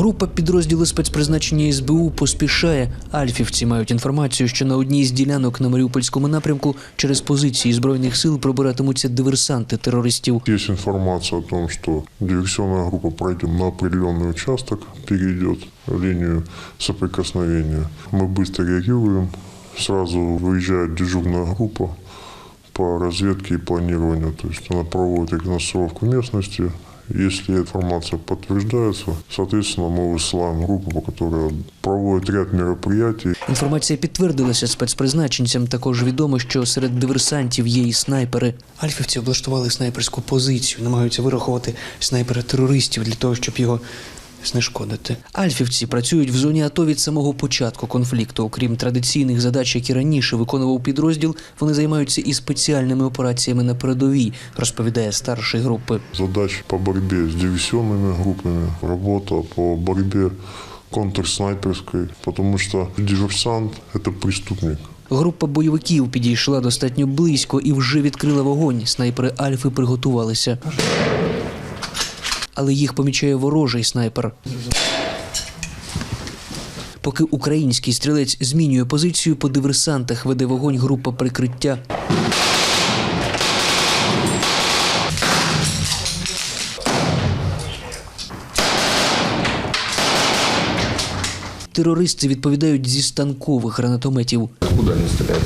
Група підрозділу спецпризначення СБУ поспішає. Альфівці мають інформацію, що на одній з ділянок на Маріупольському напрямку через позиції збройних сил пробиратимуться диверсанти терористів. Есть информация о том, что диверсионная группа пройдет на определенный участок, перейдет линию соприкосновения. Мы быстро реагируем, сразу выезжает дежурная группа по разведке и планированию. То есть она проводит рекогносцировку местности. Если информация подтверждается, соответственно, мы высылаем группу, которая проводит ряд мероприятий. Інформація підтвердилася спецпризначенцям. Також відомо, що серед диверсантів є і снайпери. Альфівці облаштували снайперську позицію, намагаються вирахувати снайпера терористів для того, щоб його знешкодити. Альфівці працюють в зоні АТО від самого початку конфлікту. Окрім традиційних задач, які раніше виконував підрозділ, вони займаються і спеціальними операціями на передовій, розповідає старший групи. Задачи по борьбе с диверсионными группами, работа по борьбе контрснайперской, потому что диверсант – это преступник. Група бойовиків підійшла достатньо близько і вже відкрила вогонь. Снайпери Альфи приготувалися. Але їх помічає ворожий снайпер. Поки український стрілець змінює позицію, по диверсантах веде вогонь група прикриття. Терористи відповідають зі станкових гранатометів. Куда они стреляют?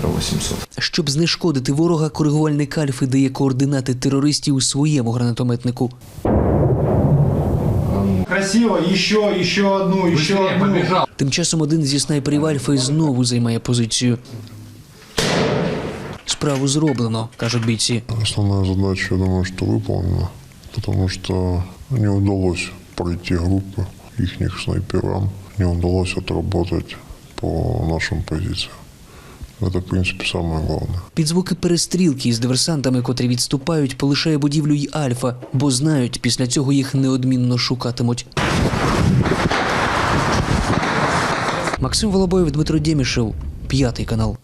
Там 800. Щоб знешкодити ворога, коригувальник Альфи дає координати терористів у своєму гранатометнику. Красиво, еще, еще одну, еще одну. Тим часом один зі снайперів Альфи знову займає позицію. Справу зроблено, кажуть бійці. Основная задача, я думаю, что выполнена, потому что не удалось пройти группы их снайперам, не удалось отработать по нашим позициям. Это, в принципі, саме головне. Під звуки перестрілки із диверсантами, котрі відступають, полишає будівлю й Альфа, бо знають, після цього їх неодмінно шукатимуть. Максим Волобоєв, Дмитро Дємішев, п'ятий канал.